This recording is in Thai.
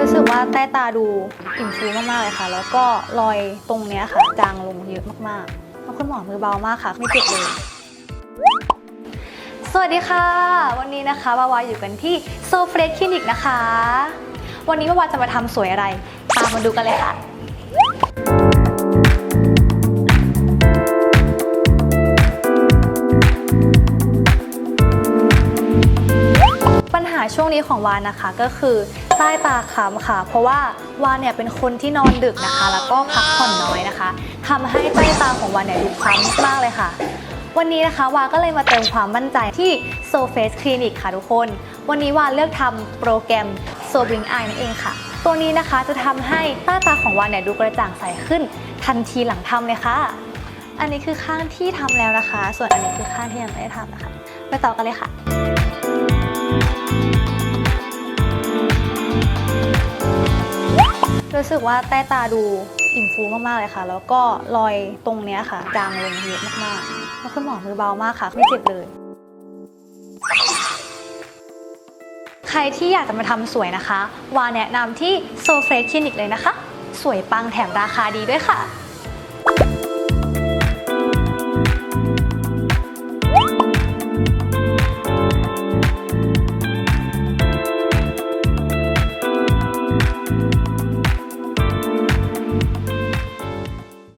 รู้สึกว่าใต้ตาดูอิ่มฟูมากๆเลยค่ะ แล้วก็รอยตรงเนี้ยค่ะจางลงเยอะมากๆแล้วคุณหมอมือเบามากค่ะ ไม่เจ็บเลย สวัสดีค่ะ วันนี้นะคะวาวาอยู่กันที่โซเฟรชคลินิกนะคะ วันนี้วาวาจะมาทำสวยอะไร ตามมาดูกันเลยค่ะ หาช่วงนี้ของวานนะคะก็คือใต้ตาค้ำค่ะ เพราะว่าวานเนี่ยเป็นคนที่นอนดึกนะคะ แล้วก็พักผ่อนน้อยนะคะทำให้ใต้ตาของวานเนี่ยดูคล้ำมากเลยค่ะ วันนี้นะคะวาก็เลยมาเติมความมั่นใจที่ s o Face Clinic ค่ะทุกคน วันนี้วาเลือกทำโปรแกรม s o Blink Eye นั่นเองค่ะ ตัวนี้นะคะจะทำให้ใต้ตาของวานเนี่ยดูกระจ่างใสขึ้น ทันทีหลังทำเลยค่ะ อันนี้คือข้างที่ทำแล้วนะคะ ส่วนอันนี้คือข้างที่ยังไม่ได้ทำนะคะ ไปต่อกันเลยค่ะ รู้สึกว่าใต้ตาดูอิ่มฟูมากๆเลยค่ะ แล้วก็รอยตรงเนี้ยค่ะ จางลงเยอะมากๆแล้วคุณหมอมือเบามากค่ะ ไม่เจ็บเลย ใครที่อยากจะมาทำสวยนะคะ วาแนะนำที่โซเฟรชคลินิกเลยนะคะ สวยปังแถมราคาดีด้วยค่ะ